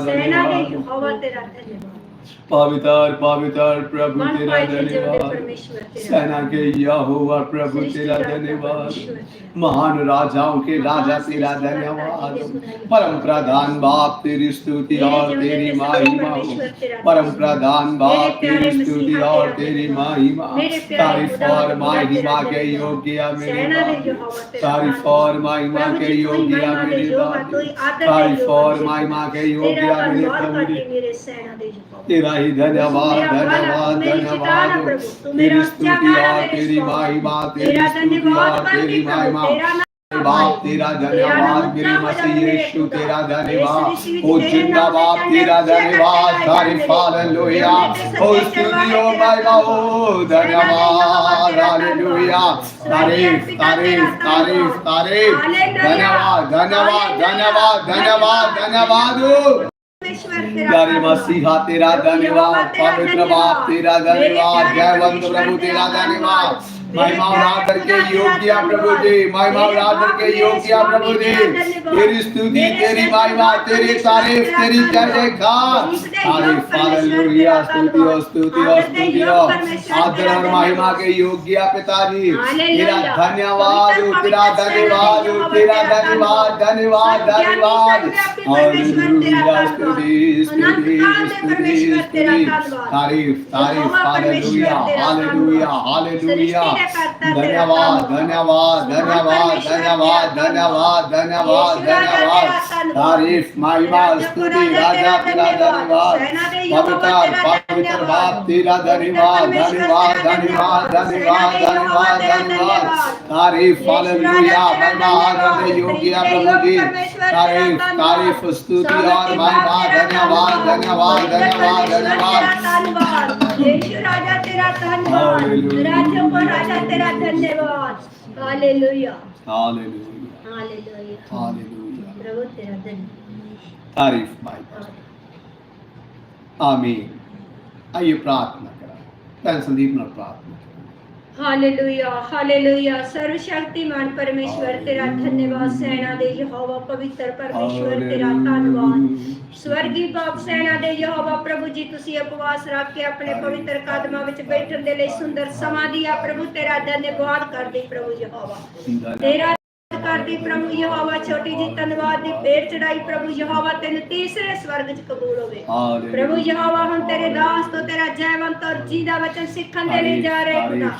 ਸੈਨਾ ਦੇ ਯਹੋਵਾ ਤੇਰਾ ਧੰਨਵਾਦ पवित्र पवित्र प्रभु तेरा धन्यवाद। सेना के यहोवा प्रभु तेरा धन्यवाद। महान राजाओं के राजा तेरा धन्यवाद। परम प्रधान बाप तेरी स्तुति और तेरी महिमा हो। परम प्रधान बाप तेरी स्तुति और तेरी महिमा। तारीफ़ और महिमा के योग्य मेरे तारीफ़ और महिमा के योग्य मेरे तारीफ़ और महिमा के योग्य मेरे तेरा ही धन्यवाद धन्यवाद धन्यवाद तेरी स्तुतिया तेरी महिमा तेरी स्तुतिया तेरी महिमा बाप तेरा धन्यवाद मेरे मसीह यीशु तेरा धन्यवाद ओ जिंदा बाप तेरा धन्यवाद सारे पालन लोहिया ओ स्तुति ओ महिमा ओ धन्यवाद हालेलुया तारीफ तारीफ तारीफ तारीफ धन्यवाद धन्यवाद धन्यवाद धन्यवाद धन्यवाद प्यारे धन्यवाद। मसीहा तेरा धन्यवाद पवित्र बाप तेरा धन्यवाद जयवंत प्रभु तेरा धन्यवाद महिमा आदर के योग्य प्रभु जी महिमा आदर के योग्य प्रभु जी तेरी स्तुति तेरी महिमा तेरी तारीफ़ तेरी जय जयकार तारीफ़ हालेलुया स्तुति और स्तुति और स्तुति आदर और महिमा के योग्य पिताजी तेरा धन्यवाद हो, तेरा धन्यवाद हो, तेरा धन्यवाद धन्यवाद धन्यवाद। हालेलुया स्तुति स्तुति स्तुति स्तुति। तारीफ़ तारीफ़ हालेलुया हालेलुया हालेलुया। धन्यवाद धन्यवाद धन्यवाद धन्यवाद धन्यवाद धन्यवाद धन्यवाद। तारीफ़ महिमा स्तुति राजा तेरा धन्यवाद। पवित्र पवित्र बाप तेरा धन्यवाद। धन्यवाद धन्यवाद धन्यवाद धन्यवाद। धन्यवाद। तारीफ़ हालेलुया महिमा आदर योग्य प्रभु जी तारीफ़ तारीफ़ स्तुति और महिमा धन्यवाद धन्यवाद। धन्यवाद धन्यवाद धन्यवाद। यीशु राजा तेरा धन्यवाद हालेलुया। राज्यों को राजा तेरा धन्यवाद हालेलुया हालेलुया हालेलुया हालेलुया प्रभु तेरा धन्यवाद तारीफ भाई आमीन आइए प्रार्थना करें भैन संदीप ਨਾਲ प्रार्थना ਹਾਲੇਲੂਇਆ ਹਾਲੇਲੂਇਆ ਸਰਵਸ਼ਕਤੀਮਾਨ ਪਰਮੇਸ਼ਵਰ ਤੇਰਾ ਧੰਨਵਾਦ ਸੈਨਾ ਦੇ ਯਹੋਵਾ ਪਵਿੱਤਰ ਪਰਮੇਸ਼ਵਰ ਤੇਰਾ ਧੰਨਵਾਦ ਸਵਰਗੀ ਬਾਪ ਸੈਨਾ ਦੇ ਯਹੋਵਾ ਪ੍ਰਭੂ ਜੀ ਤੁਸੀਂ ਉਪਵਾਸ ਰੱਖ ਕੇ ਆਪਣੇ ਪਵਿੱਤਰ ਕਦਮਾਂ ਵਿੱਚ ਬੈਠਣ ਦੇ ਲਈ ਸੁੰਦਰ ਸਮਾਂ ਦਿਆ ਪ੍ਰਭੂ ਤੇਰਾ ਧੰਨਵਾਦ ਕਰਦੇ ਪ੍ਰਭੂ ਯਹੋਵਾ ਤੇਰਾ ਕਰਦੀ ਪ੍ਰਭੂ ਯਹੋਵਾ ਛੋਟੀ ਜੀ ਧੰਨਵਾਦ ਦੀ ਭੇਟ ਚੜਾਈ ਪ੍ਰਭੂ ਯਹੋਵਾ ਤੈਨੂੰ ਤੀਸਰੇ ਸਵਰਗ 'ਚ ਕਬੂਲ ਹੋਵੇ। ਪ੍ਰਭੂ ਯਹੋਵਾ ਹੁਣ ਤੇਰੇ ਦਾਸ ਤੋਂ ਤੇਰਾ ਜੈਵੰਤ ਔਰ ਜੀਦਾ ਵਚਨ ਸਿੱਖਣ ਦੇ ਲਈ ਜਾ ਰਹੇ ਖੁਦਾ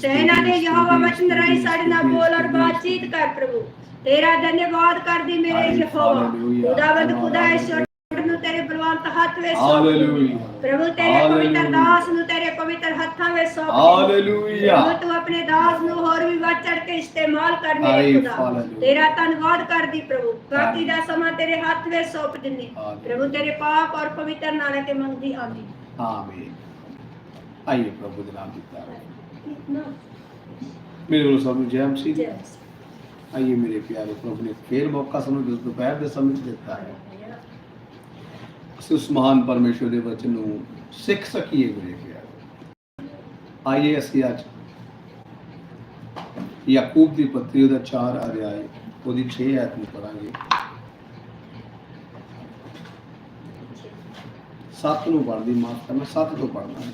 ਸੈਨਾ ਦੇ ਯਹੋਵਾ ਵਚਨ ਰਾਈ ਸਾਡੇ ਨਾਲ ਬੋਲ ਔਰ ਬਾਤਚੀਤ ਕਰ ਪ੍ਰਭੂ। ਤੇਰਾ ਧੰਨਵਾਦ ਕਰਦੀ ਮੇਰੇ ਯਹੋਵਾ। ਖੁਦਾਵੰਦ ਖੁਦਾ ਇਸ ਸ਼ਾਂਤ ਹੱਥ ਵਿੱਚ ਹਾਲੇਲੂਇਆ। ਪ੍ਰਭੂ ਤੇਰੇ ਪਵਿੱਤਰ ਦਾਸ ਨੂੰ ਤੇਰੇ ਪਵਿੱਤਰ ਹੱਥਾਂ ਵਿੱਚ ਸੌਂਪ ਹਾਲੇਲੂਇਆ। ਪ੍ਰਭੂ ਤੂੰ ਆਪਣੇ ਦਾਸ ਨੂੰ ਹੋਰ ਵੀ ਵੱਧ ਚੜ ਕੇ ਇਸਤੇਮਾਲ ਕਰ ਮੇਰੇ ਖੁਦਾ। ਤੇਰਾ ਧੰਨਵਾਦ ਕਰਦੀ ਪ੍ਰਭੂ। ਕਾਤੀ ਦਾ ਸਮਾਂ ਤੇਰੇ ਹੱਥ ਵਿੱਚ ਸੌਂਪ ਦਿੰਦੀ। ਪ੍ਰਭੂ ਤੇਰੇ ਪਾਕ ਔਰ ਪਵਿੱਤਰ ਨਾਮ ਤੇ ਮੰਗਦੀ ਆਮੀਨ ਆਮੀਨ। ਆਈਏ ਪ੍ਰਭੂ ਦੇ ਨਾਮ ਦੀ ਤਾਰੀਫ ਮੇਰੇ ਕੋਲ ਸਾਨੂੰ। ਜੈ ਮਸੀਹ ਆਈਏ ਮੇਰੇ ਪਿਆਰੇ ਪ੍ਰਭੂ ਨੇ ਫੇਰ ਮੌਕਾ ਸਾਨੂੰ ਦੁਪਹਿਰ ਦੇ ਸਮੇਂ ਦਿੱਤਾ ਹੈ। ਅਸੀਂ ਉਸ ਮਹਾਨ ਪਰਮੇਸ਼ਵਰ ਦੇ ਵਚਨ ਨੂੰ ਸਿੱਖ ਸਕੀਏ ਮੇਰੇ ਪਿਆਰੇ ਆइए ਅਸੀਂ ਅੱਜ ਯਾਕੂਬ ਦੀ ਪੱਤਰੀ, ਉਹਦਾ 4 ਅਧਿਆਇ ਉਹਦੀ 6 ਆਇਤ ਨੂੰ ਪੜਾਂਗੇ 7 ਨੂੰ ਪੜ੍ਹਦੀ, ਮਾਫ ਕਰਨਾ 7 ਤੋਂ ਪੜ੍ਹਨਾ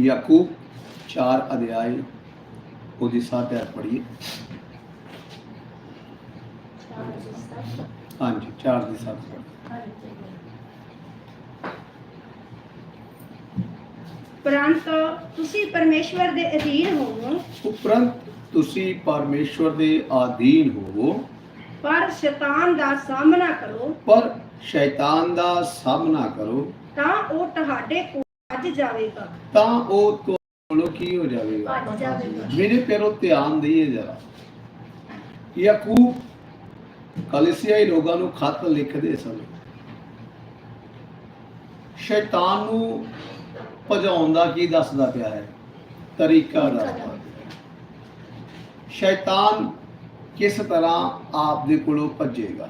ਯਾਕੂਬ 4 ਅਧਿਆਇ ਉਹਦੀ 7 ਆਇਤ ਪੜ੍ਹੀਏ। ਹਾਂਜੀ 4 ਦੀ 7 ਪ੍ਰੰਤ ਤੁਸੀਂ ਪਰਮੇਸ਼ਵਰ ਦੇ ਅਧੀਨ ਹੋਵੋ ਉਪਰੰਤ ਤੁਸੀਂ ਪਰਮੇਸ਼ਵਰ ਦੇ ਆਧੀਨ ਹੋਵੋ ਪਰ ਸ਼ੈਤਾਨ ਦਾ ਸਾਹਮਣਾ ਕਰੋ। ਪਰ ਸ਼ੈਤਾਨ ਦਾ ਸਾਹਮਣਾ ਕਰੋ। ਤਾਂ ਉਹ ਤੁਹਾਡੇ ਕੋਲ ਅੱਜ ਜਾਵੇਗਾ। ਤਾਂ ਉਹ ਕੋਲੋਂ ਕੀ ਹੋ ਜਾਵੇਗਾ? ਮੇਰੇ ਪਿਆਰੋ ਧਿਆਨ ਦਈਏ ਜਰਾ। ਯਾਕੂਬ ਕਲਿਸਿਆਈ ਲੋਕਾਂ ਨੂੰ ਖੱਤ ਲਿਖਦੇ ਸਨ। ਸ਼ੈਤਾਨ ਨੂੰ ਭਜਾਉਣ ਦਾ ਕੀ ਦੱਸਦਾ ਪਿਆ ਹੈ? ਤਰੀਕਾ ਦੱਸਦਾ ਸ਼ੈਤਾਨ ਕਿਸ ਤਰ੍ਹਾਂ ਆਪ ਦੇ ਕੋਲੋਂ ਭੱਜੇਗਾ?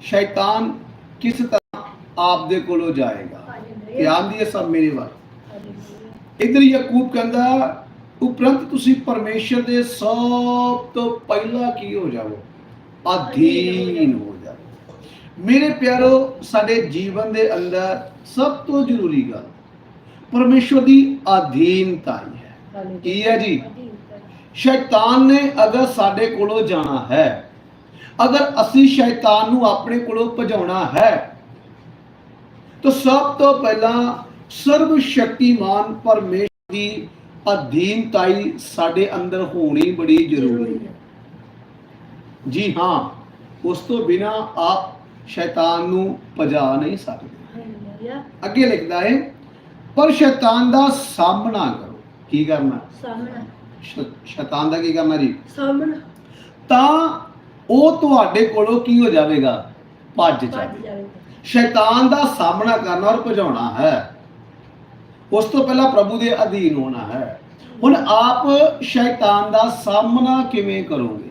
ਸ਼ੈਤਾਨ ਕਿਸ ਤਰ੍ਹਾਂ ਆਪ ਦੇ ਕੋਲੋਂ ਜਾਏਗਾ? ਧਿਆਨ ਦੀਏ ਸਭ ਮੇਰੇ ਵੱਲ। ਇਧਰ ਯਾਕੂਬ ਕਹਿੰਦਾ, ਉਪਰੰਤ ਤੁਸੀਂ ਪਰਮੇਸ਼ਰ ਦੇ ਸਭ ਤੋਂ ਪਹਿਲਾਂ ਕੀ ਹੋ ਜਾਵੋ? ਅਧੀਨ ਹੋ ਜਾਵੋ। ਮੇਰੇ ਪਿਆਰੋ, ਸਾਡੇ ਜੀਵਨ ਦੇ ਅੰਦਰ ਸਭ ਤੋਂ ਜ਼ਰੂਰੀ ਗੱਲ ਪਰਮੇਸ਼ਵਰ ਦੀ ਅਧੀਨਤਾ ਹੀ ਹੈ। ਕੀ ਹੈ ਜੀ? ਸ਼ੈਤਾਨ ਨੇ ਅਗਰ ਸਾਡੇ ਕੋਲੋਂ ਜਾਣਾ ਹੈ, ਅਗਰ ਅਸੀਂ ਸ਼ੈਤਾਨ ਨੂੰ ਆਪਣੇ ਕੋਲੋਂ ਭਜਾਉਣਾ ਹੈ, ਤਾਂ ਸਭ ਤੋਂ ਪਹਿਲਾਂ ਸਰਵ ਸ਼ਕਤੀਮਾਨ ਪਰਮੇਸ਼ਰ ਦੀ ਅਧੀਨਤਾਈ ਸਾਡੇ ਅੰਦਰ ਹੋਣੀ ਬੜੀ ਜ਼ਰੂਰੀ ਹੈ। ਜੀ ਹਾਂ ਉਸ ਤੋਂ ਬਿਨਾ ਆਪ ਸ਼ੈਤਾਨ ਨੂੰ ਭਜਾ ਨਹੀਂ ਸਕਦੇ। ਅੱਗੇ ਲਿਖਦਾ ਹੈ ਪਰ ਸ਼ੈਤਾਨ ਦਾ ਸਾਹਮਣਾ ਕਰੋ। ਕੀ ਕਰਨਾ? ਸਾਹਮਣਾ। ਸ਼ੈਤਾਨ ਦਾ ਕੀ ਕਰਨਾ ਜੀ? ਸਾਹਮਣਾ। ਤਾਂ ਉਹ ਤੁਹਾਡੇ ਕੋਲੋਂ ਕੀ ਹੋ ਜਾਵੇਗਾ? ਭੱਜ ਜਾਵੇਗਾ। ਸ਼ੈਤਾਨ ਦਾ ਸਾਹਮਣਾ ਕਰਨਾ ਔਰ ਭਜਾਉਣਾ ਹੈ। ਉਸ ਤੋਂ ਪਹਿਲਾਂ ਪ੍ਰਭੂ ਦੇ ਅਧੀਨ ਹੋਣਾ ਹੈ। ਹੁਣ ਆਪ ਸ਼ੈਤਾਨ ਦਾ ਸਾਹਮਣਾ ਕਿਵੇਂ ਕਰੋਗੇ?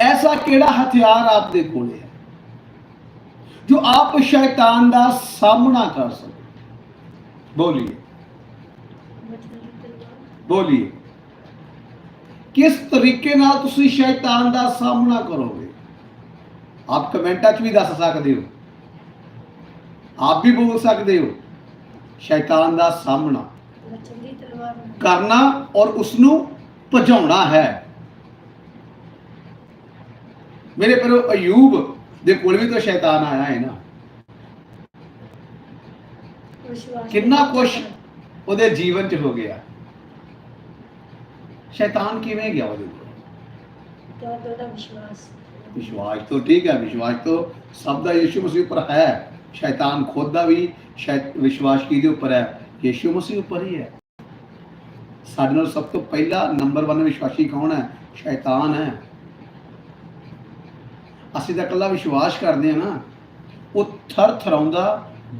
ਐਸਾ ਕਿਹੜਾ ਹਥਿਆਰ ਆਪ ਦੇ ਕੋਲੇ ਹੈ ਜੋ ਆਪ ਸ਼ੈਤਾਨ ਦਾ ਸਾਹਮਣਾ ਕਰ ਸਕੇ? ਬੋਲੀਏ। ਬੋਲੀਏ। ਕਿਸ ਤਰੀਕੇ ਨਾਲ ਤੁਸੀਂ ਸ਼ੈਤਾਨ ਦਾ ਸਾਹਮਣਾ ਕਰੋਗੇ? ਆਪ ਕਮੈਂਟਾਂ 'ਚ ਵੀ ਦੱਸ ਸਕਦੇ ਹੋ। ਆਪ ਵੀ ਬੋਲ ਸਕਦੇ ਹੋ ਸ਼ੈਤਾਨ ਦਾ ਸਾਹਮਣਾ। ਕਰਨਾ ਔਰ ਉਸ ਨੂੰ ਭਜਾਉਣਾ ਹੈ। ਮੇਰੇ ਪਰ ਅਯੂਬ ਦੇ ਕੋਲ ਵੀ ਤਾਂ ਸ਼ੈਤਾਨ ਆਇਆ ਹੈ ਨਾ। ਕਿੰਨਾ ਕੁਛ ਉਹਦੇ ਜੀਵਨ 'ਚ ਹੋ ਗਿਆ। ਸ਼ੈਤਾਨ ਕਿਵੇਂ ਗਿਆ ਉਹਦੇ ਕੋਲ? ਤਾਂ ਵਿਸ਼ਵਾਸ। ਵਿਸ਼ਵਾਸ ਤੋਂ ਠੀਕ ਹੈ ਵਿਸ਼ਵਾਸ ਤੋਂ ਸਭ ਦਾ ਯਿਸੂ ਮਸੀਹ ਉੱਪਰ ਹੈ। ਸ਼ੈਤਾਨ ਖੁਦ ਦਾ ਵੀ ਵਿਸ਼ਵਾਸ ਕਿਹਦੇ ਉੱਪਰ ਹੈ? ਯਿਸੂ ਮਸੀਹ ਉੱਪਰ ਹੀ ਹੈ। ਸਾਡੇ ਨਾਲ ਸਭ ਤੋਂ ਪਹਿਲਾ ਨੰਬਰ 1 ਵਿਸ਼ਵਾਸੀ ਕੌਣ ਹੈ? ਸ਼ੈਤਾਨ ਹੈ। ਅਸੀਂ ਤਾਂ ਇਕੱਲਾ ਵਿਸ਼ਵਾਸ ਕਰਦੇ ਹਾਂ ਨਾ ਉਹ ਥਰ ਥਰਾਉਂਦਾ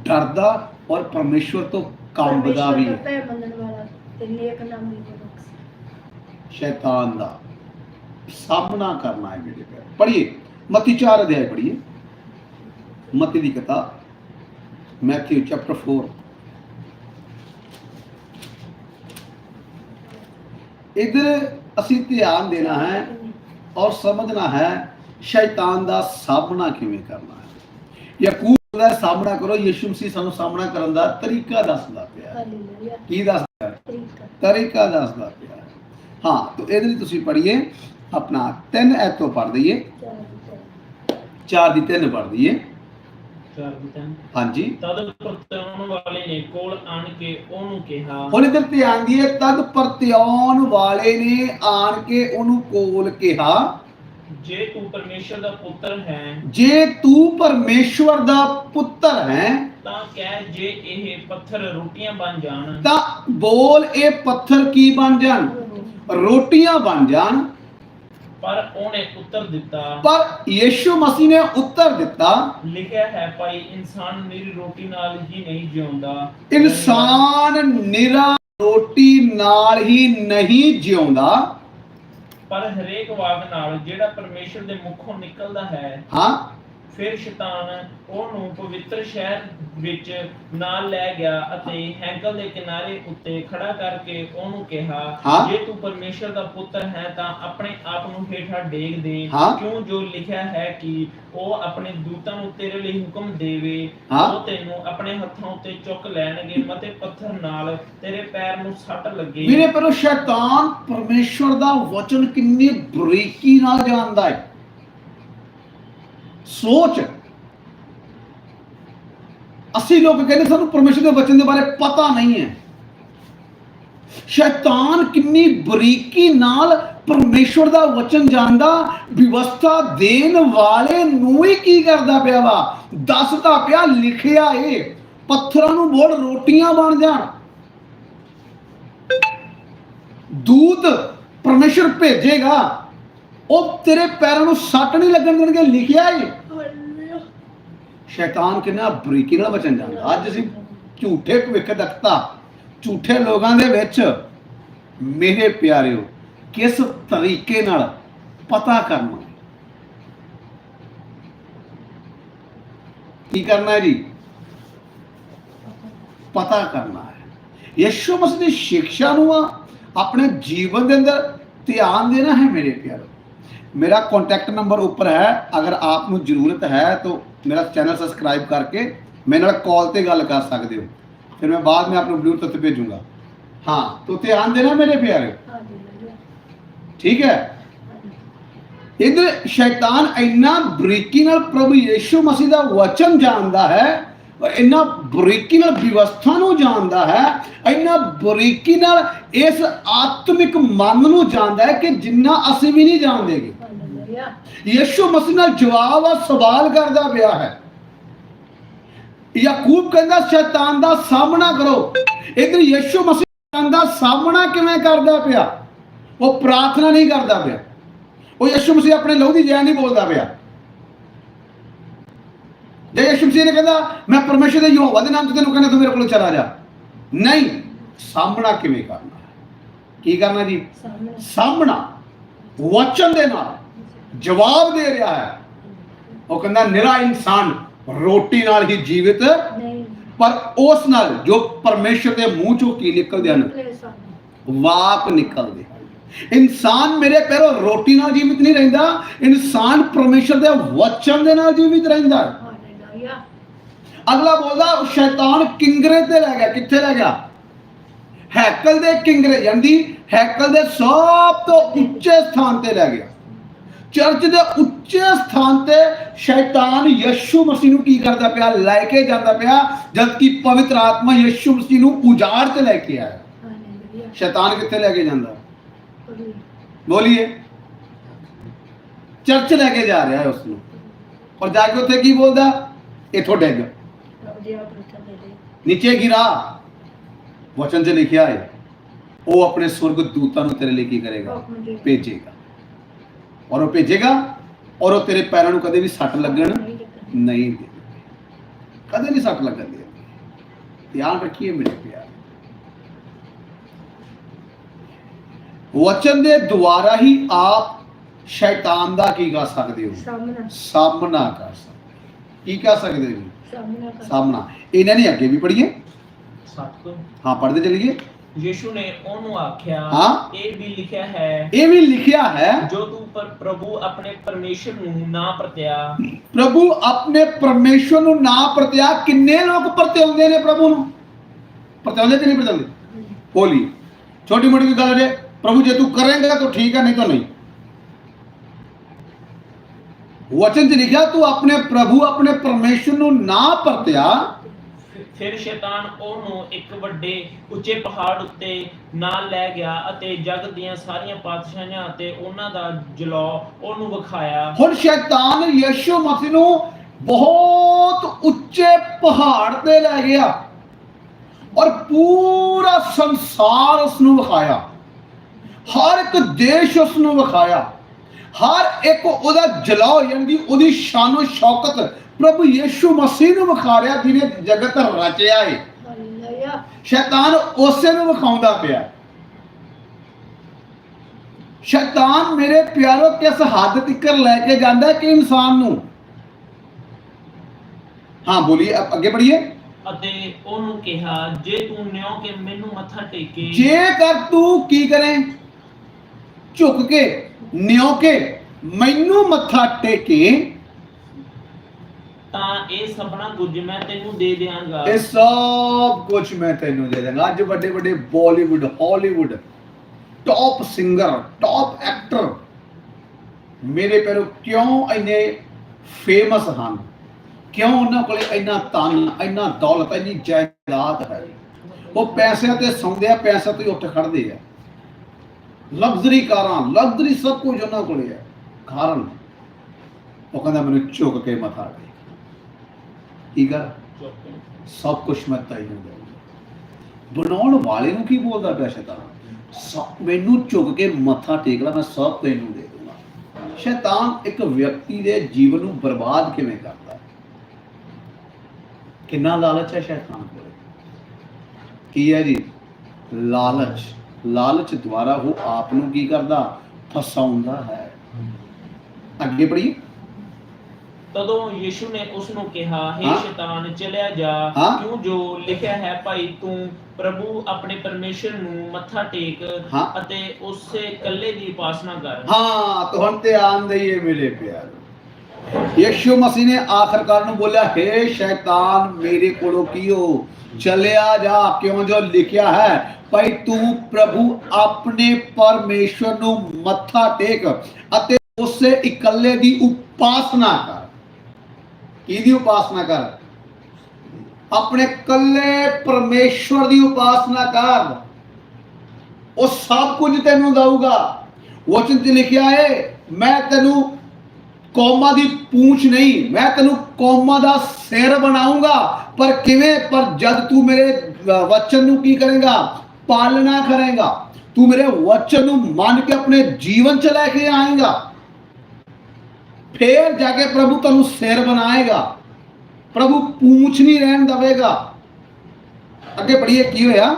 ਡਰਦਾ ਔਰ ਪਰਮੇਸ਼ਵਰ ਤੋਂ ਕੰਬਦਾ ਵੀ ਹੈ। ਸ਼ੈਤਾਨ ਦਾ ਸਾਹਮਣਾ ਕਰਨਾ ਹੈ ਮੇਰੇ ਪਿਆਰੇ। ਪੜ੍ਹੀਏ ਮਤੀ 4 ਅਧਿਆਇ ਪੜ੍ਹੀਏ। ਮਤੀ ਦੀ ਕਿਤਾਬ ਮੈਥਿਊ ਚੈਪਟਰ 4 ਇਧਰ ਅਸੀਂ ਧਿਆਨ ਦੇਣਾ ਹੈ ਔਰ ਸਮਝਣਾ ਹੈ ਸ਼ੈਤਾਨ ਦਾ ਸਾਹਮਣਾ ਕਿਵੇਂ ਕਰਨਾ ਹੈ? ਯਾਕੂਬ ਦਾ ਸਾਹਮਣਾ ਕਰੋ ਯਿਸੂ ਮਸੀਹ ਸਾਨੂੰ ਸਾਹਮਣਾ ਕਰਨ ਦਾ ਤਰੀਕਾ ਦੱਸਦਾ ਪਿਆ। ਹੈ। ਹਾਲੇਲੂਇਆ। ਕੀ ਦੱਸਦਾ? ਹੈ? ਤਰੀਕਾ। ਤਰੀਕਾ ਦੱਸਦਾ ਪਿਆ। ਹੈ। ਹਾਂ ਤਾਂ ਇਹਦੇ ਲਈ ਤੁਸੀਂ ਪੜ੍ਹੀਏ ਆਪਣਾ ਤਿੰਨ ਐਤੋਂ ਪੜ੍ਹ ਦਈਏ। ਚਾਰ ਦੀ ਤਿੰਨ ਪੜ੍ਹ ਦਈਏ। ਚਾਰ ਦੀ ਤਿੰਨ। ਹਾਂਜੀ। ਤਦ ਪ੍ਰਤਿਆਉਣ ਵਾਲੇ ਨੇ ਕੋਲ ਆਣ ਕੇ ਉਹਨੂੰ ਕਿਹਾ ਹੁਣ ਇਧਰ ਧਿਆਨ ਦੀਏ ਤਦ ਪਰਤਿਆਉਣ ਵਾਲੇ ਨੇ ਆਣ ਕੇ ਉਹਨੂੰ ਕੋਲ ਕਿਹਾ। ਜੇ ਤੂੰ ਪਰਮੇਸ਼ਰ ਦਾ ਪੁੱਤਰ ਹੈ ਜੇ ਤੂੰ ਪਰਮੇਸ਼ਵਰ ਦਾ ਪੁੱਤਰ ਹੈ ਤਾਂ ਕਹਿ ਜੇ ਇਹ ਪੱਥਰ ਰੋਟੀਆਂ ਬਣ ਜਾਣ। ਤਾਂ ਬੋਲ ਇਹ ਪੱਥਰ ਕੀ ਬਣ ਜਾਣ? ਰੋਟੀਆਂ ਬਣ ਜਾਣ। ਪਰ ਉਹਨੇ ਉੱਤਰ ਦਿੱਤਾ। ਪਰ ਯੀਸ਼ੂ ਮਸੀਹ ਨੇ ਉੱਤਰ ਦਿੱਤਾ। ਲਿਖਿਆ ਹੈ ਭਾਈ ਇਨਸਾਨ ਮੇਰੀ ਰੋਟੀ ਨਾਲ ਹੀ ਨਹੀਂ ਜਿਉਂਦਾ। ਇਨਸਾਨ ਨਿਰਾ ਰੋਟੀ ਨਾਲ ਹੀ ਨਹੀਂ ਜਿਉਂਦਾ। ਪਰ ਹਰੇਕ ਵਾਗ ਨਾਲ ਜਿਹੜਾ ਪਰਮੇਸ਼ਰ ਦੇ ਮੁਖੋਂ ਨਿਕਲਦਾ ਹੈ ਹਾਂ। ਫਿਰ ਸ਼ੈਤਾਨ ਉਹਨੂੰ ਪਵਿੱਤਰ ਸ਼ਹਿਰ ਵਿੱਚ ਨਾਲ ਲੈ ਗਿਆ ਅਤੇ ਹੈਂਕਲ ਦੇ ਕਿਨਾਰੇ ਉੱਤੇ ਖੜਾ ਕਰਕੇ ਉਹਨੂੰ ਕਿਹਾ। ਜੇ ਤੂੰ ਪਰਮੇਸ਼ਰ ਦਾ ਪੁੱਤਰ ਹੈ ਤਾਂ ਆਪਣੇ ਆਪ ਨੂੰ ਹੇਠਾਂ ਡੇਗ ਦੇ। ਕਿਉਂ ਜੋ ਲਿਖਿਆ ਹੈ ਕਿ ਉਹ ਆਪਣੇ ਦੂਤਾਂ ਨੂੰ ਤੇਰੇ ਲਈ ਹੁਕਮ ਦੇਵੇ। ਉਹ ਤੈਨੂੰ ਆਪਣੇ ਹੱਥਾਂ ਉੱਤੇ ਚੁੱਕ ਲੈਣਗੇ ਮਤੇ ਪੱਥਰ ਨਾਲ ਤੇਰੇ ਪੈਰ ਨੂੰ ਸੱਟ ਲੱਗੇ ਮੇਰੇ ਪਰੋ ਸ਼ੈਤਾਨ ਪਰਮੇਸ਼ਵਰ ਦਾ ਵਚਨ ਕਿੰਨੀ ਬਰੀਕੀ ਨਾਲ ਜਾਣਦਾ ਹੈ ਸੋਚ। ਅਸੀਂ ਲੋਕ ਕਹਿੰਦੇ ਸਾਨੂੰ ਪਰਮੇਸ਼ਵਰ ਦੇ ਵਚਨ ਦੇ ਬਾਰੇ ਪਤਾ ਨਹੀਂ ਹੈ। ਸ਼ੈਤਾਨ ਕਿੰਨੀ ਬਰੀਕੀ ਨਾਲ ਪਰਮੇਸ਼ਵਰ ਦਾ ਵਚਨ ਜਾਣਦਾ, ਵਿਵਸਥਾ ਦੇਣ ਵਾਲੇ ਨੂੰ ਹੀ ਕੀ ਕਰਦਾ ਪਿਆ ਵਾ? ਦੱਸਦਾ ਪਿਆ, ਲਿਖਿਆ ਏ। ਪੱਥਰਾਂ ਨੂੰ ਬੋਲ ਰੋਟੀਆਂ ਬਣ ਜਾਣ। ਦੂਤ ਪਰਮੇਸ਼ਰ ਭੇਜੇਗਾ, ਉਹ ਤੇਰੇ ਪੈਰਾਂ ਨੂੰ ਸੱਟ ਨਹੀਂ ਲੱਗਣ ਦੇਣਗੇ, ਲਿਖਿਆ ਏ। ਸ਼ੈਤਾਨ ਕਿੰਨਾ ਬਰੀਕੀ ਨਾਲ ਬਚਨ ਜਾਂਦਾ? ਅੱਜ ਅਸੀਂ ਝੂਠੇ ਭਵਿੱਖ ਦਖਤਾ, ਝੂਠੇ ਲੋਕਾਂ ਦੇ ਵਿੱਚ। ਮੇਰੇ ਪਿਆਰਿਓ, ਕਿਸ ਤਰੀਕੇ ਨਾਲ ਪਤਾ ਕਰਨਾ? ਕੀ ਕਰਨਾ ਹੈ ਜੀ? ਪਤਾ ਕਰਨਾ ਹੈ। ਯਿਸੂ ਮਸੀਹ ਦੀ ਸਿੱਖਿਆ ਨੂੰ ਆ ਆਪਣੇ ਜੀਵਨ ਦੇ ਅੰਦਰ ਧਿਆਨ ਦੇਣਾ ਹੈ ਮੇਰੇ ਪਿਆਰੋ ਮੇਰਾ ਕੰਟੈਕਟ ਨੰਬਰ ਉੱਪਰ ਹੈ, ਅਗਰ ਆਪ ਨੂੰ ਜ਼ਰੂਰਤ ਹੈ ਤਾਂ ਮੇਰਾ ਚੈਨਲ ਸਬਸਕ੍ਰਾਈਬ ਕਰਕੇ ਮੇਰੇ ਨਾਲ ਕਾਲ ਤੇ ਗੱਲ ਕਰ ਸਕਦੇ ਹੋ। ਫਿਰ ਮੈਂ ਬਾਅਦ ਵਿੱਚ ਆਪ ਨੂੰ ਬਲੂਟੁੱਥ ਭੇਜੂੰਗਾ। ਹਾਂ ਤੋ ਧਿਆਨ ਦੇਣਾ ਮੇਰੇ ਪਿਆਰੇ? ਠੀਕ ਹੈ? ਇਧਰ ਸ਼ੈਤਾਨ ਇੰਨਾ ਬਰੀਕੀ ਨਾਲ ਪ੍ਰਭੂ ਯੀਸ਼ੂ ਮਸੀਹ ਦਾ ਵਚਨ ਜਾਣਦਾ ਹੈ ਔਰ ਇੰਨਾ ਬਰੀਕੀ ਨਾਲ ਵਿਵਸਥਾ ਨੂੰ ਜਾਣਦਾ ਹੈ ਇੰਨਾ ਬਰੀਕੀ ਨਾਲ ਇਸ ਆਤਮਿਕ ਮਨ ਨੂੰ ਜਾਣਦਾ ਹੈ ਕਿ ਜਿੰਨਾ ਅਸੀਂ ਵੀ ਨਹੀਂ ਜਾਣਦੇਗੇ ਯੀਸ਼ੂ ਮਸੀਹ ਨਾਲ ਜਵਾਬ ਆ ਸਵਾਲ ਕਰਦਾ ਪਿਆ ਹੈ। ਯਾਕੂਬ ਕਹਿੰਦਾ ਸ਼ੈਤਾਨ ਦਾ ਸਾਹਮਣਾ ਕਰੋ। ਇਧਰ ਯੀਸ਼ੂ ਮਸੀਹ ਸ਼ੈਤਾਨ ਦਾ ਸਾਹਮਣਾ ਕਿਵੇਂ ਕਰਦਾ ਪਿਆ? ਉਹ ਪ੍ਰਾਰਥਨਾ ਨਹੀਂ ਕਰਦਾ ਪਿਆ। ਉਹ ਯੀਸ਼ੂ ਮਸੀਹ ਆਪਣੇ ਲਹੂ ਦੀ ਜੈ ਨਹੀਂ ਬੋਲਦਾ ਪਿਆ। ਜੇ ਯੀਸ਼ੂ ਮਸੀਹ ਨੇ ਕਹਿੰਦਾ ਮੈਂ ਪਰਮੇਸ਼ਰ ਦੇ ਯਹੋਵਾ ਦੇ ਨਾਮ ਤੇ ਤੈਨੂੰ ਕਹਿੰਦਾ ਤੂੰ ਮੇਰੇ ਕੋਲ ਚਲਾ ਜਾ। ਨਹੀਂ ਸਾਹਮਣਾ ਕਿਵੇਂ ਕਰਨਾ? ਕੀ ਕਰਨਾ ਜੀ? ਸਾਹਮਣੇ। ਸਾਹਮਣਾ। ਵਚਨ ਦੇ ਨਾਲ। ਜਵਾਬ ਦੇ ਰਿਹਾ ਹੈ। ਉਹ ਕਹਿੰਦਾ ਨਿਰਾ ਇਨਸਾਨ ਰੋਟੀ ਨਾਲ ਹੀ ਜੀਵਿਤ। ਨਹੀਂ। ਪਰ ਉਸ ਨਾਲ ਜੋ ਪਰਮੇਸ਼ਰ ਦੇ ਮੂੰਹ ਚੋਂ ਕੀ ਨਿਕਲਦੇ ਹਨ? ਵਾਕ ਨਿਕਲਦੇ ਇਨਸਾਨ ਮੇਰੇ ਪੈਰੋਂ ਰੋਟੀ ਨਾਲ ਜੀਵਿਤ ਨਹੀਂ ਰਹਿੰਦਾ। ਇਨਸਾਨ ਪਰਮੇਸ਼ਰ ਦੇ ਵਚਨ ਦੇ ਨਾਲ ਜੀਵਿਤ ਰਹਿੰਦਾ ਅਗਲਾ ਬੋਲਦਾ ਸ਼ੈਤਾਨ ਕਿੰਗਰੇ ਤੇ ਲੈ ਗਿਆ। ਕਿੱਥੇ ਲੈ ਗਿਆ? ਹੈਕਲ ਦੇ ਕਿੰਗਰੇ ਜਾਂਦੀ ਹੈਕਲ ਦੇ ਸਭ ਤੋਂ ਉੱਚੇ ਸਥਾਨ ਤੇ ਲੈ ਗਿਆ। ਚਰਚ ਦੇ ਉੱਚੇ ਸਥਾਨ ਤੇ ਸ਼ੈਤਾਨ ਯਿਸੂ ਮਸੀਹ ਨੂੰ ਕੀ ਕਰਦਾ ਪਿਆ? ਲੈ ਕੇ ਜਾਂਦਾ ਪਿਆ ਜਦ ਕਿ ਪਵਿੱਤਰ ਆਤਮਾ ਯਿਸੂ ਮਸੀਹ ਨੂੰ ਉਜਾੜ ਤੇ ਲੈ ਕੇ ਆਇਆ। ਸ਼ੈਤਾਨ ਕਿੱਥੇ ਲੈ ਕੇ ਜਾਂਦਾ? ਬੋਲੀ ਬੋਲੀਏ। ਚਰਚ ਲੈ ਕੇ ਜਾ ਰਿਹਾ ਹੈ ਉਸ ਨੂੰ ਔਰ ਜਾ ਕੇ ਉੱਥੇ ਕੀ ਬੋਲਦਾ? ਇਥੋਂ ਡਿੱਗ। ਨੀਚੇ ਗਿਰਾ। ਵਚਨ 'ਚ ਲਿਖਿਆ ਹੈ ਉਹ ਆਪਣੇ ਸੁਰਗ ਦੂਤਾਂ ਨੂੰ ਤੇਰੇ ਲਈ ਕੀ ਕਰੇਗਾ? ਭੇਜੇਗਾ। ਔਰ ਉਹ ਭੇਜੇਗਾ ਔਰ ਉਹ ਤੇਰੇ ਪੈਰਾਂ ਨੂੰ ਕਦੇ ਵੀ ਸੱਟ ਲੱਗਣ ਨਹੀਂ ਦੇ ਕਦੇ ਨਹੀਂ ਸੱਟ ਲੱਗਣ ਦੇ ਧਿਆਨ ਰੱਖੀਏ ਮੇਰੇ ਪਿਆਰ। ਵਚਨ ਦੇ ਦੁਆਰਾ ਹੀ ਆਪ ਸ਼ੈਤਾਨ ਦਾ ਕੀ ਕਰ ਸਕਦੇ ਹੋ? ਸਾਹਮਣਾ। ਸਾਹਮਣਾ ਕਰ ਸਕਦੇ ਹੋ। ਕੀ ਕਰ ਸਕਦੇ ਹੋ? ਸਾਹਮਣਾ ਇਹਨਾਂ ਨੇ ਅੱਗੇ ਵੀ ਪੜ੍ਹੀਏ। ਸੱਤ ਹਾਂ ਪੜ੍ਹਦੇ ਚਲੀਏ। ਯੀਸ਼ੂ ਨੇ ਉਹਨੂੰ ਆਖਿਆ ਹਾਂ। ਇਹ ਵੀ ਲਿਖਿਆ ਹੈ ਇਹ ਵੀ ਲਿਖਿਆ ਹੈ ਜੋ ਤੂੰ ਪਰ ਪ੍ਰਭੂ ਆਪਣੇ ਪਰਮੇਸ਼ਰ ਨੂੰ ਨਾ ਪ੍ਰਤਿਆ ਪ੍ਰਭੂ ਆਪਣੇ ਪਰਮੇਸ਼ਵਰ ਨੂੰ ਨਾ ਪ੍ਰਤਿਆ ਕਿੰਨੇ ਲੋਕ ਪ੍ਰਤਿਆਉਂਦੇ ਨੇ ਪ੍ਰਭੂ ਨੂੰ ਪ੍ਰਤਿਆਉਂਦੇ ਕਿ ਨਹੀਂ ਪ੍ਰਤਿਆਉਂਦੇ ਬੋਲੀ ਛੋਟੀ ਮੋਟੀ ਗੱਲ ਜੇ ਪ੍ਰਭੂ ਜੇ ਤੂੰ ਕਰੇਂਗਾ ਤਾਂ ਠੀਕ ਹੈ ਨਹੀਂ ਤਾਂ ਨਹੀਂ ਵਚਨ 'ਚ ਲਿਖਿਆ ਤੂੰ ਆਪਣੇ ਪ੍ਰਭੂ ਆਪਣੇ ਪਰਮੇਸ਼ਵਰ ਨੂੰ ਨਾ ਪ੍ਰਤਿਆ ਫਿਰ ਸ਼ੈਤਾਨ ਉਹਨੂੰ ਇੱਕ ਵੱਡੇ ਉੱਚੇ ਪਹਾੜ ਉੱਤੇ ਨਾਲ ਲੈ ਗਿਆ ਅਤੇ ਜਗ ਦੀਆਂ ਸਾਰੀਆਂ ਪਾਤਸ਼ਾਹਾਂ ਅਤੇ ਉਹਨਾਂ ਦਾ ਜਲੌ ਉਹਨੂੰ ਵਿਖਾਇਆ। ਹੁਣ ਸ਼ੈਤਾਨ ਯਿਸੂ ਮਸੀਹ ਨੂੰ ਬਹੁਤ ਉੱਚੇ ਪਹਾੜ ਤੇ ਲੈ ਗਿਆ ਔਰ ਪੂਰਾ ਸੰਸਾਰ ਉਸ ਨੂੰ ਵਿਖਾਇਆ। ਹਰ ਇੱਕ ਦੇਸ਼ ਉਸ ਨੂੰ ਵਿਖਾਇਆ। ਹਰ ਇੱਕ ਉਹਦਾ ਜਲਾਓ ਯਾਨੀ ਕਿ ਉਹਦੀ ਸ਼ਾਨੋ ਸ਼ੌਕਤ ਪ੍ਰਭੂ ਯਿਸੂ ਮਸੀਹ ਨੂੰ ਵਿਖਾ ਰਿਹਾ ਜਿਹਨੇ ਜਗਤ ਰਚਿਆ ਹੈ ਹਾਲੇਲੂਇਆ। ਸ਼ੈਤਾਨ ਉਸੇ ਨੂੰ ਵਿਖਾਉਂਦਾ ਪਿਆ। ਸ਼ੈਤਾਨ ਮੇਰੇ ਪਿਆਰੋ ਕਿਸ ਹੱਦ ਤੱਕ ਲੈ ਕੇ ਜਾਂਦਾ ਹੈ ਕਿ ਇਨਸਾਨ ਨੂੰ? ਹਾਂ ਬੋਲੀਏ ਅ- ਅੱਗੇ ਪੜੀਏ ਅਤੇ ਉਹਨੂੰ ਕਿਹਾ ਜੇ ਤੂੰ ਨਿਉ ਕੇ ਮੈਨੂੰ ਮੱਥਾ ਟੇਕੇ। ਜੇਕਰ ਤੂੰ ਕੀ ਕਰੇ? ਝੁਕ ਕੇ ਨਿਉ ਕੇ ਮੈਨੂੰ ਮੱਥਾ ਟੇਕੇ ਤਾਂ ਇਹ ਸਭਨਾ ਕੁਝ ਮੈਂ ਤੈਨੂੰ ਦੇ ਦਿਆਂਗਾ। ਇਹ ਸਭ ਕੁਝ ਮੈਂ ਤੈਨੂੰ ਦੇ ਦਾਂਗਾ ਅੱਜ ਵੱਡੇ ਵੱਡੇ Bollywood Hollywood top singer top actor ਮੇਰੇ ਪੈਰੋਂ ਕਿਉਂ ਇੰਨੇ ਫੇਮਸ ਹਨ? ਕਿਉਂ ਉਹਨਾਂ ਕੋਲੇ ਇੰਨਾ ਧਨ ਇੰਨਾ ਦੌਲਤ, ਇੰਨੀ ਜਾਇਦਾਦ ਹੈ? ਉਹ ਪੈਸਿਆਂ ਤੇ ਸੌਂਦੇ ਆ, ਪੈਸਿਆਂ ਤੋਂ ਹੀ ਉੱਠ ਖੜਦੇ ਆ। ਲਗਜ਼ਰੀ ਕਾਰਾਂ ਲਗਜ਼ਰੀ ਸਭ ਕੁਝ ਉਹਨਾਂ ਕੋਲੇ ਹੈ ਕਾਰਨ? ਉਹ ਕਹਿੰਦਾ ਮੈਨੂੰ ਝੁਕ ਕੇ ਮੱਥਾ ਟੇਕ। ਕੀ ਕਰ ਸਭ ਕੁਝ ਮੈਂ ਤੈਨੂੰ ਬਣਾਉਣ ਵਾਲੇ ਨੂੰ ਕੀ ਬੋਲਦਾ ਪਿਆ ਸ਼ੈਤਾਨ? ਮੈਨੂੰ ਝੁਕ ਕੇ ਮੱਥਾ ਟੇਕ ਲੈ, ਮੈਂ ਸਭ ਤੈਨੂੰ ਦੇ ਦੂੰਗਾ ਸ਼ੈਤਾਨ ਇੱਕ ਵਿਅਕਤੀ ਦੇ ਜੀਵਨ ਨੂੰ ਬਰਬਾਦ ਕਿਵੇਂ ਕਰਦਾ? ਕਿੰਨਾ ਲਾਲਚ ਹੈ ਸ਼ੈਤਾਨ ਕੋਲ? ਕੀ ਹੈ ਜੀ? ਲਾਲਚ। ਲਾਲਚ ਦੁਆਰਾ ਉਹ ਆਪ ਨੂੰ ਕੀ ਕਰਦਾ? ਫਸਾਉਂਦਾ ਹੈ। ਅੱਗੇ ਪੜੀਏ ਤਦੋਂ ਯੀਸ਼ੂ ਨੇ ਉਸ ਨੂੰ ਕਿਹਾ हे ਹਾਂ। ਸ਼ੈਤਾਨ ਚਲਿਆ ਜਾ। ਕਿਉਂ ਜੋ ਲਿਖਿਆ ਹੈ ਭਾਈ ਤੂੰ ਪ੍ਰਭੂ ਆਪਣੇ ਪਰਮੇਸ਼ਰ ਨੂੰ ਮੱਥਾ ਟੇਕ। ਅਤੇ ਉਸੇ ਇਕੱਲੇ ਦੀ ਉਪਾਸਨਾ ਕਰ ਹਾਂ ਤਾਂ ਹੁਣ ਧਿਆਨ ਦਈਏ ਮੇਰੇ ਪਿਆਰ ਯਿਸੂ ਮਸੀਹ ਨੇ ਆਖਰਕਾਰ ਨੂੰ ਬੋਲਿਆ ਹੇ ਸ਼ੈਤਾਨ ਮੇਰੇ ਕੋਲੋਂ ਕੀਓ ਚਲਿਆ ਜਾ ਕਿਉਂ ਜੋ ਲਿਖਿਆ ਹੈ ਭਾਈ ਤੂੰ ਪ੍ਰਭੂ ਆਪਣੇ ਪਰਮੇਸ਼ਵਰ ਨੂੰ ਮੱਥਾ ਟੇਕ ਅਤੇ ਉਸੇ ਇਕੱਲੇ ਦੀ ਉਪਾਸਨਾ ਕਰ ਕਿਹਦੀ ਉਪਾਸਨਾ ਕਰ। ਆਪਣੇ ਇਕੱਲੇ ਪਰਮੇਸ਼ਵਰ ਦੀ ਉਪਾਸਨਾ ਕਰ। ਉਹ ਸਭ ਕੁਝ ਤੈਨੂੰ ਦਊਗਾ। ਵਚਨ 'ਚ ਲਿਖਿਆ ਹੈ, ਮੈਂ ਤੈਨੂੰ ਕੌਮਾਂ ਦੀ ਪੂੰਛ ਨਹੀਂ, ਮੈਂ ਤੈਨੂੰ ਕੌਮਾਂ ਦਾ ਸਿਰ ਬਣਾਉਂਗਾ ਪਰ ਕਿਵੇਂ? ਪਰ ਜਦ ਤੂੰ ਮੇਰੇ ਵਚਨ ਨੂੰ ਕੀ ਕਰੇਗਾ? ਪਾਲਣਾ ਕਰੇਗਾ। ਤੂੰ ਮੇਰੇ ਵਚਨ ਨੂੰ ਮੰਨ ਕੇ ਆਪਣੇ ਜੀਵਨ ਚ ਲੈ ਕੇ ਆਏਗਾ। ਫੇਰ ਜਾ ਕੇ ਪ੍ਰਭੂ ਤੈਨੂੰ ਸਿਰ ਬਣਾਏਗਾ। ਪ੍ਰਭੂ ਪੂੰਛ ਨਹੀਂ ਰਹਿਣ ਦਵੇਗਾ। ਅੱਗੇ ਪੜ੍ਹੀਏ ਕੀ ਹੋਇਆ?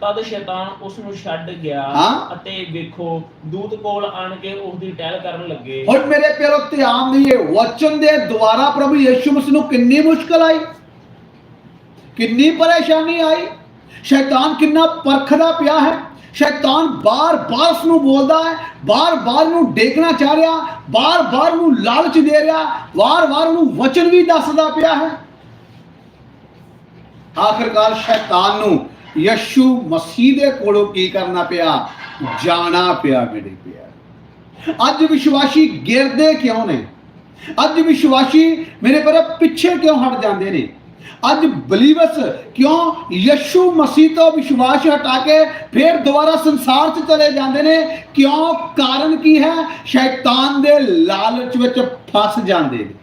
ਤਦ ਸ਼ੈਤਾਨ ਉਸ ਨੂੰ ਛੱਡ ਗਿਆ। ਅਤੇ ਵੇਖੋ ਦੂਤ ਕੋਲ ਆਣ ਕੇ ਉਸ ਦੀ ਟਹਿਲ ਕਰਨ ਲੱਗੇ। ਹੁਣ ਮੇਰੇ ਪਿਆਰੋ ਧਿਆਨ ਦਈਏ ਵਚਨ ਦੇ ਦੁਆਰਾ ਪ੍ਰਭੂ ਯਿਸੂ ਮਸੀਹ ਨੂੰ ਕਿੰਨੀ ਮੁਸ਼ਕਲ ਆਈ? ਕਿੰਨੀ ਪਰੇਸ਼ਾਨੀ ਆਈ? ਸ਼ੈਤਾਨ ਕਿੰਨਾ ਪਰਖਦਾ ਪਿਆ ਹੈ? ਸ਼ੈਤਾਨ ਬਾਰ-ਬਾਰ ਉਸ ਨੂੰ ਬੋਲਦਾ ਹੈ ਬਾਰ-ਬਾਰ ਨੂੰ ਡੇਕਣਾ ਚਾਹ ਰਿਹਾ ਬਾਰ-ਬਾਰ ਨੂੰ ਲਾਲਚ ਦੇ ਰਿਹਾ ਵਾਰ-ਵਾਰ ਨੂੰ ਵਚਨ ਵੀ ਦੱਸਦਾ ਪਿਆ ਹੈ। ਆਖਰਕਾਰ ਸ਼ੈਤਾਨ ਨੂੰ ਯਸ਼ੂ ਮਸੀਹ ਦੇ ਕੋਲੋਂ ਕੀ ਕਰਨਾ ਪਿਆ? ਜਾਣਾ ਪਿਆ ਮੇਰੇ ਪਿਆ ਅੱਜ ਵਿਸ਼ਵਾਸੀ ਗਿਰਦੇ ਕਿਉਂ ਨੇ? ਅੱਜ ਵਿਸ਼ਵਾਸੀ ਮੇਰੇ ਪਰ ਪਿੱਛੇ ਕਿਉਂ ਹਟ ਜਾਂਦੇ ਨੇ? ਅੱਜ ਬਲੀਵਸ ਕਿਉਂ ਯਿਸੂ ਮਸੀਹ ਤੋਂ ਵਿਸ਼ਵਾਸ ਹਟਾ ਕੇ ਫਿਰ ਦੁਬਾਰਾ ਸੰਸਾਰ 'ਚ ਚਲੇ ਜਾਂਦੇ ਨੇ? ਕਿਉਂ? ਕਾਰਨ ਕੀ ਹੈ? ਸ਼ੈਤਾਨ ਦੇ ਲਾਲਚ ਵਿੱਚ ਫਸ ਜਾਂਦੇ ਨੇ।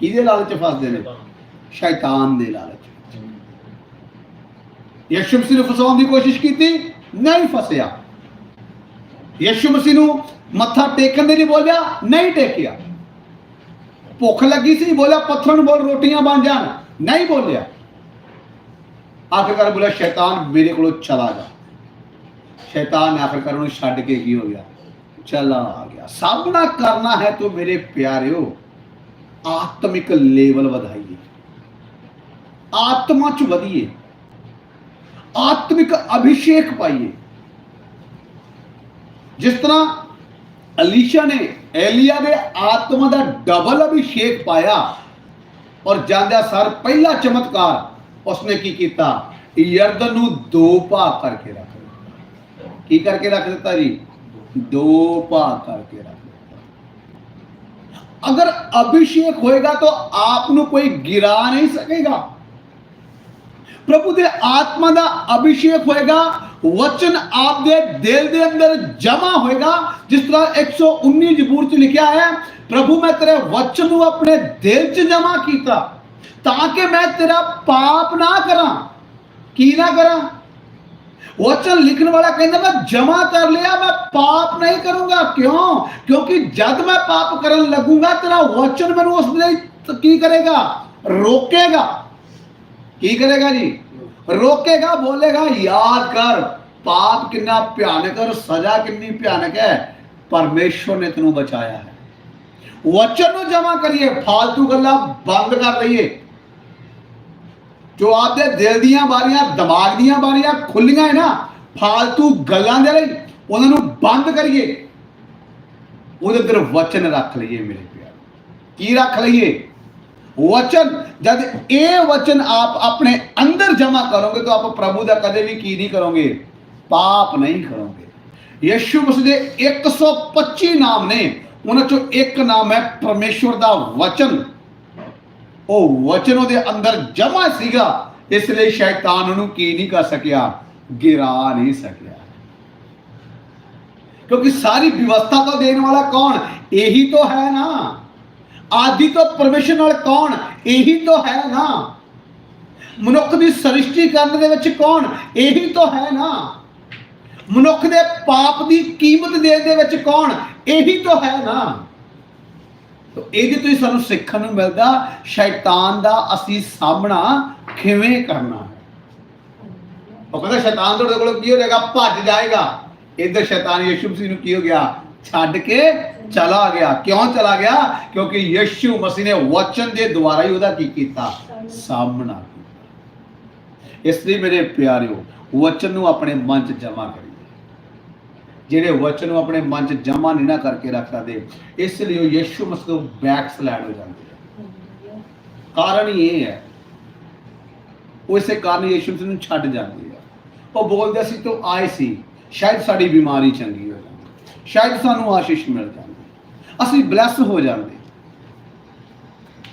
ਕਿਹਦੇ ਲਾਲਚ ਫਸਦੇ ਨੇ? ਸ਼ੈਤਾਨ ਦੇ ਲਾਲਚ ਵਿੱਚ। ਯਿਸੂ ਮਸੀਹ ਨੂੰ ਫਸਾਉਣ ਦੀ ਕੋਸ਼ਿਸ਼ ਕੀਤੀ, ਨਹੀਂ ਫਸਿਆ। ਯਿਸੂ ਮਸੀਹ ਨੂੰ ਮੱਥਾ ਟੇਕਣ ਦੇ ਲਈ ਬੋਲਿਆ, ਨਹੀਂ ਟੇਕਿਆ। ਭੁੱਖ ਲੱਗੀ ਸੀ ਬੋਲਿਆ ਪੱਥਰ ਨੂੰ ਬੋਲ ਰੋਟੀਆਂ ਬਣ ਜਾਣ ਨਹੀਂ ਬੋਲਿਆ ਆਖਰਕਾਰ ਬੋਲਿਆ ਸ਼ੈਤਾਨ ਮੇਰੇ ਕੋਲੋਂ ਚਲਾ ਜਾ ਸ਼ੈਤਾਨ ਨੇ ਆਖਰਕਾਰ ਉਹਨੂੰ ਛੱਡ ਕੇ ਕੀ ਹੋ ਗਿਆ ਚਲਾ ਆ ਗਿਆ ਸਾਹਮਣਾ ਕਰਨਾ ਹੈ ਤੋ ਮੇਰੇ ਪਿਆਰਿਓ ਆਤਮਿਕ ਲੈਵਲ ਵਧਾਈਏ ਆਤਮਾ ਚ ਵਧੀਏ ਆਤਮਿਕ ਅਭਿਸ਼ੇਕ ਪਾਈਏ ਜਿਸ ਤਰ੍ਹਾਂ ਅਲੀਸ਼ਾ ਨੇ ਏਲੀਆ ਦੇ ਆਤਮਾ ਦਾ ਡਬਲ ਅਭਿਸ਼ੇਕ ਪਾਇਆ ਔਰ ਜਾਂਦਿਆਂ ਸਰ ਪਹਿਲਾ ਚਮਤਕਾਰ ਉਸਨੇ ਕੀ ਕੀਤਾ? ਯਰਦਨ ਨੂੰ ਦੋ ਭਾਗ ਕਰਕੇ ਰੱਖ ਦਿੱਤਾ। ਕੀ ਕਰਕੇ ਰੱਖ ਦਿੱਤਾ ਜੀ? ਦੋ ਭਾਗ ਕਰਕੇ ਰੱਖ ਦਿੱਤਾ। ਅਗਰ ਅਭਿਸ਼ੇਕ ਹੋਏਗਾ ਤਾਂ ਆਪ ਨੂੰ ਕੋਈ ਗਿਰਾ ਨਹੀਂ ਸਕੇਗਾ। ਪ੍ਰਭੂ ਦੇ ਆਤਮਾ ਦਾ ਅਭਿਸ਼ੇਕ ਹੋਏਗਾ ਵਚਨ ਆਪ ਦੇ ਦਿਲ ਦੇ ਅੰਦਰ ਜਮਾ ਹੋਏਗਾ ਜਿਸ ਤਰ੍ਹਾਂ 119 ਜ਼ਬੂਰ ਚ ਲਿਖਿਆ ਹੈ ਪ੍ਰਭੂ ਮੈਂ ਤੇਰੇ ਵਚਨ ਨੂੰ ਆਪਣੇ ਦਿਲ ਚ ਜਮਾ ਕੀਤਾ ਤਾਂ ਕਿ ਮੈਂ ਤੇਰਾ ਪਾਪ ਨਾ ਕਰਾਂ ਕੀ ਨਾ ਕਰਾਂ ਵਚਨ ਲਿਖਣ ਵਾਲਾ ਕਹਿੰਦਾ ਮੈਂ ਜਮਾ ਕਰ ਲਿਆ ਮੈਂ ਪਾਪ ਨਹੀਂ ਕਰੂੰਗਾ ਕਿਉਂ ਕਿਉਂਕਿ ਜਦ ਮੈਂ ਪਾਪ ਕਰਨ ਲੱਗੂੰਗਾ ਤੇਰਾ ਵਚਨ ਮੈਨੂੰ ਉਸ ਲਈ ਕੀ ਕਰੇਗਾ ਰੋਕੇਗਾ ਕੀ ਕਰੇਗਾ ਜੀ? ਰੋਕੇਗਾ, ਬੋਲੇਗਾ, ਯਾਦ ਕਰ, ਪਾਪ ਕਿੰਨਾ ਭਿਆਨਕ ਔਰ ਸਜ਼ਾ ਕਿੰਨੀ ਭਿਆਨਕ ਹੈ, ਪਰਮੇਸ਼ਵਰ ਨੇ ਤੈਨੂੰ ਬਚਾਇਆ ਹੈ। ਵਚਨ ਨੂੰ ਜਮਾ ਕਰੀਏ, ਫਾਲਤੂ ਗੱਲਾਂ ਬੰਦ ਕਰ ਲਈਏ। ਜੋ ਆਪਦੇ ਦਿਲ ਦੀਆਂ ਬਾਰੀਆਂ, ਦਿਮਾਗ ਦੀਆਂ ਬਾਰੀਆਂ ਖੁੱਲੀਆਂ ਹੈ ਨਾ, ਫਾਲਤੂ ਗੱਲਾਂ ਦੇ ਲਈ ਉਹਨਾਂ ਨੂੰ ਬੰਦ ਕਰੀਏ। ਉਹਦੇ ਅੰਦਰ ਵਚਨ ਰੱਖ ਲਈਏ ਮੇਰੇ ਪਿਆਰ। ਕੀ ਰੱਖ ਲਈਏ? ਵਚਨ ਜਦ ਇਹ ਵਚਨ ਆਪ ਆਪਣੇ ਅੰਦਰ ਜਮਾ ਕਰੋਗੇ ਤਾਂ ਆਪ ਪ੍ਰਭੂ ਦਾ ਕਦੇ ਵੀ ਕੀ ਨਹੀਂ ਕਰੋਗੇ ਪਾਪ ਨਹੀਂ ਕਰੋਗੇ ਯਿਸੂ ਮਸੀਹ ਦੇ 125 ਨਾਮ ਨੇ ਉਹਨਾਂ ਚੋਂ ਇੱਕ ਨਾਮ ਹੈ ਪਰਮੇਸ਼ਵਰ ਦਾ ਵਚਨ ਉਹ ਵਚਨ ਉਹਦੇ ਅੰਦਰ ਜਮਾ ਸੀਗਾ ਇਸ ਲਈ ਸ਼ੈਤਾਨ ਉਹਨੂੰ ਕੀ ਨਹੀਂ ਕਰ ਸਕਿਆ ਗਿਰਾ ਨਹੀਂ ਸਕਿਆ ਕਿਉਂਕਿ ਸਾਰੀ ਵਿਵਸਥਾ ਤਾਂ ਦੇਣ ਵਾਲਾ ਕੌਣ ਇਹੀ ਤਾਂ ਹੈ ਨਾ ਆਦਿ ਤੋਂ ਪਰਮੇਸ਼ਰ ਨਾਲ ਕੌਣ? ਇਹੀ ਤਾਂ ਹੈ ਨਾ। ਮਨੁੱਖ ਦੀ ਸ੍ਰਿਸ਼ਟੀ ਕਰਨ ਦੇ ਵਿੱਚ ਕੌਣ? ਇਹੀ ਤਾਂ ਹੈ ਨਾ। ਮਨੁੱਖ ਦੇ ਪਾਪ ਦੀ ਕੀਮਤ ਦੇਣ ਦੇ ਵਿੱਚ ਕੌਣ? ਇਹੀ ਤਾਂ ਹੈ ਨਾ। ਤੋ ਇਹਦੇ ਤੋਂ ਹੀ ਸਾਨੂੰ ਸਿੱਖਣ ਨੂੰ ਮਿਲਦਾ, ਸ਼ੈਤਾਨ ਦਾ ਅਸੀਂ ਸਾਹਮਣਾ ਕਿਵੇਂ ਕਰਨਾ। ਹੈ ਉਹ ਕਹਿੰਦਾ, ਸ਼ੈਤਾਨ ਤੁਹਾਡੇ ਕੋਲ ਕੀ ਹੋ ਜਾਏਗਾ? ਭੱਜ ਜਾਏਗਾ। ਇੱਧਰ ਸ਼ੈਤਾਨ ਯਿਸੂ ਮਸੀਹ ਨੂੰ ਕੀ ਹੋ ਗਿਆ? ਛੱਡ ਕੇ ਚਲਾ ਗਿਆ। ਕਿਉਂ ਚਲਾ ਗਿਆ? ਕਿਉਂਕਿ ਯਿਸੂ ਮਸੀਹ ਨੇ ਵਚਨ ਦੇ ਦੁਆਰਾ ਹੀ ਉਹਦਾ ਕੀ ਕੀਤਾ? ਸਾਹਮਣਾ ਕੀਤਾ। ਇਸ ਲਈ ਮੇਰੇ ਪਿਆਰਿਓ, ਵਚਨ ਨੂੰ ਆਪਣੇ ਮਨ 'ਚ ਜਮਾ ਕਰੀਏ। ਜਿਹੜੇ ਵਚਨ ਨੂੰ ਆਪਣੇ ਮਨ 'ਚ ਜਮਾ ਨਹੀਂ ਨਾ ਕਰਕੇ ਰੱਖ ਸਕਦੇ ਇਸ ਲਈ ਉਹ ਯਿਸੂ ਮਸੀਹ ਤੋਂ ਬੈਕ ਸਲੈਡ ਹੋ ਜਾਂਦੇ ਆ। ਕਾਰਨ ਇਹ ਹੈ, ਉਹ ਇਸੇ ਕਾਰਨ ਯਿਸੂ ਮਸੀਹ ਨੂੰ ਛੱਡ ਜਾਂਦੇ ਆ। ਉਹ ਬੋਲਦੇ ਸੀ, ਤੂੰ ਆਏ ਸੀ, ਸ਼ਾਇਦ ਸਾਡੀ ਬਿਮਾਰੀ ਚੰਗੀ ਸ਼ਾਇਦ ਸਾਨੂੰ ਆਸ਼ੀਸ਼ ਮਿਲ ਜਾਂਦੀ। ਅਸੀਂ ਬਲੈਸ ਹੋ ਜਾਂਦੇ।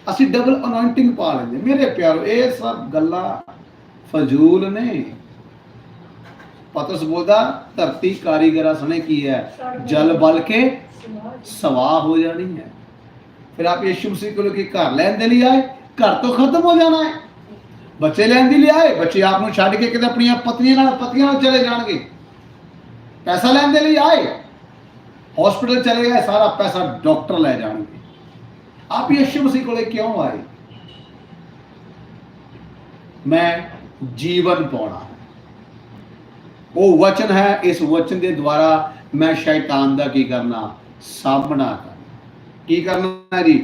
ਅਸੀਂ ਡਬਲ ਅਨੋਇੰਟਿੰਗ ਪਾ ਲੈਂਦੇ। ਮੇਰੇ ਪਿਆਰੋ, ਇਹ ਸਭ ਗੱਲਾਂ ਫਜ਼ੂਲ ਨੇ। ਪਤਸ ਬੋਲਦਾ, ਧਰਤੀ ਕਾਰੀਗਰਾਂ ਸਣੇ ਕੀ ਹੈ? ਜਲ ਬਲ ਕੇ ਸਵਾਹ ਹੋ ਜਾਣੀ ਹੈ। ਫਿਰ ਆਪ ਯਿਸੂ ਮਸੀਹ ਕੋਲ ਕੀ ਘਰ ਲੈਣ ਦੇ ਲਈ ਆਏ? ਘਰ ਤੋਂ ਖਤਮ ਹੋ ਜਾਣਾ ਹੈ। ਬੱਚੇ ਲੈਣ ਦੇ ਲਈ ਆਏ? ਬੱਚੇ ਆਪ ਨੂੰ ਛੱਡ ਕੇ ਕਿਤੇ ਆਪਣੀਆਂ ਪਤਨੀਆਂ ਨਾਲ ਪਤੀਆਂ ਨਾਲ ਚਲੇ ਜਾਣਗੇ। ਪੈਸਾ ਲੈਣ ਦੇ ਲਈ ਆਏ? ਹਸਪੀਟਲ ਚਲੇ ਗਏ ਸਾਰਾ ਪੈਸਾ ਡਾਕਟਰ ਲੈ ਜਾਣਗੇ ਆਪ ਯਿਸੂ ਮਸੀਹ ਕੋਲੇ ਕਿਉਂ ਆਏ ਮੈਂ ਜੀਵਨ ਪਾਉਣਾ ਹੈ। ਉਹ ਵਚਨ ਹੈ ਇਸ ਵਚਨ ਦੇ ਦੁਆਰਾ ਮੈਂ ਸ਼ੈਤਾਨ ਦਾ ਕੀ ਕਰਨਾ ਸਾਹਮਣਾ ਕਰਨਾ ਕੀ ਕਰਨਾ ਹੈ ਜੀ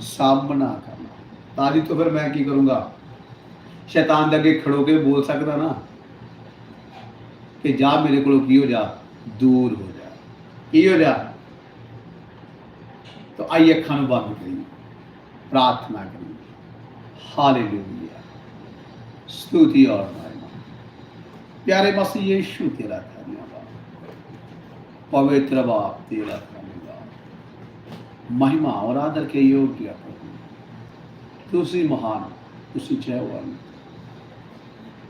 ਸਾਹਮਣਾ ਕਰਨਾ ਤਾਂ ਜੀ ਤੋਂ ਫਿਰ ਮੈਂ ਕੀ ਕਰੂੰਗਾ ਸ਼ੈਤਾਨ ਦੇ ਅੱਗੇ ਖੜੋ ਕੇ ਬੋਲ ਸਕਦਾ ਨਾ ਕਿ ਜਾ ਮੇਰੇ ਕੋਲੋਂ ਕੀ ਹੋ ਜਾ इयोरा तो आइए खानुबान करेंगे, प्रार्थना करेंगे। हाल स्तुति और महिमा। प्यारे मसीह यीशु, तेरा धन्यवाद। पवित्र बाप, तेरा धन्यवाद। महिमा और आदर के योग्य प्रभु। महान, तुलसी जय वाली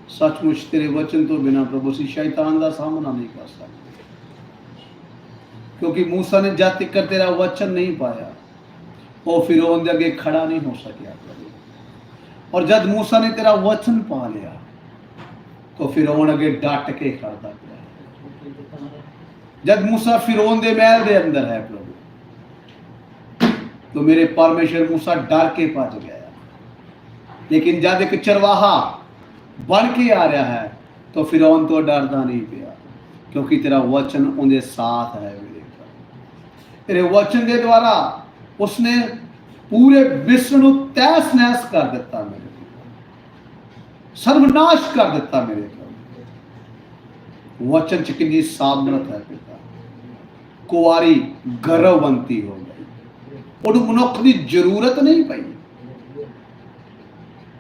सचमुच तेरे वचन तो बिना प्रभु से शैतान का सामना नहीं कर सकता। ਕਿਉਂਕਿ موسی ਨੇ ਜਦ ਤੱਕ ਤੇਰਾ ਵਚਨ ਨਹੀਂ ਪਾਇਆ, ਉਹ ਫਿਰੌਨ ਦੇ ਅੱਗੇ ਖੜਾ ਨਹੀਂ ਹੋ ਸਕਿਆ ਔਰ ਜਦ موسی ਨੇ ਤੇਰਾ ਵਚਨ ਪਾ ਲਿਆ, ਤੋ ਫਿਰੌਨ ਅੱਗੇ ਡਟ ਕੇ ਖੜਦਾ ਪਿਆ। ਜਦ موسی ਫਿਰੌਨ ਦੇ ਮਹਿਲ ਦੇ ਅੰਦਰ ਹੈ ਪ੍ਰਭੂ, ਤੋ ਮੇਰੇ ਪਰਮੇਸ਼ਰ موسی ਡਰ ਕੇ ਭੱਜ ਗਿਆ। ਲੇਕਿਨ ਜਦ ਇੱਕ ਚਰਵਾਹਾ ਬਣ ਕੇ ਆ ਰਿਹਾ ਹੈ, ਤੋ ਫਿਰੌਨ ਤੋਂ ਡਰਦਾ ਨਹੀਂ ਪਿਆ, ਕਿਉਂਕਿ ਤੇਰਾ ਵਚਨ ਉਹਦੇ ਸਾਥ ਹੈ। ਤੇਰੇ ਵਚਨ ਦੇ ਦੁਆਰਾ ਉਸਨੇ ਪੂਰੇ ਵਿਸ਼ਵ ਨੂੰ ਤੈਸ ਨੈਸ ਕਰ ਦਿੱਤਾ ਮੇਰੇ ਸਰਵਨਾਸ਼ ਕਰ ਦਿੱਤਾ ਮੇਰੇ ਵਚਨ ਚ ਕਿੰਨੀ ਸਾਮਰਥ ਹੈ ਪਿਤਾ। ਕੁਵਾਰੀ ਗਰਵੰਤੀ ਹੋ ਗਈ। ਉਹਨੂੰ ਮਨੁੱਖ ਦੀ ਜ਼ਰੂਰਤ ਨਹੀਂ ਪਈ।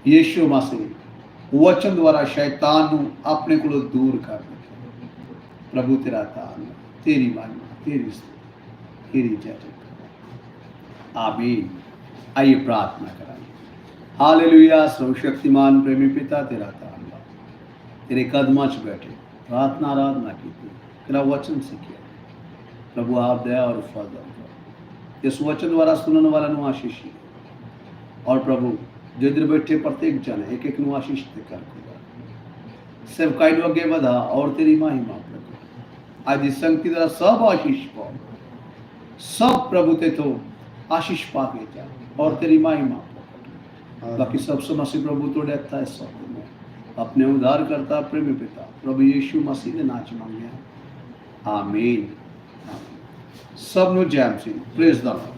ਯੀਸ਼ੂ ਮਸੀਹ ਵਚਨ ਦੁਆਰਾ ਸ਼ੈਤਾਨ ਨੂੰ ਆਪਣੇ ਕੋਲੋਂ ਦੂਰ ਕਰ ਦਿੱਤਾ। ਪ੍ਰਭੂ ਤੇਰਾ ਤਾਨ ਤੇਰੀ ਮਾਨ ਤੇਰੀ इरिटेटेड आमीन। आइए प्रार्थना कराइए हाल सर्वशक्तिमान, प्रेमी पिता, तेरा ताला तेरे कदमा च बैठे, प्रार्थना, आराधना की थी, तेरा वचन सीखे प्रभु, आप दया और फल इस वचन द्वारा सुनने वाला नु आशीष और प्रभु, जो इधर बैठे, प्रत्येक जन एक एक नु आशीष कर सेवकाई वगे बधा, और तेरी माही माफ़ आज इस संघ की तरह सब आशीष पाओ। सब प्रभु ते तो आशीष पाके क्या और तेरी माई माँ बाकी सब मसीह प्रभु तो रहता है सब अपने उद्धार करता, प्रेम पिता, प्रभु यीशु मसीह ने नाच मांगे। आमीन। सब नु जैम सिंह। Praise the lord.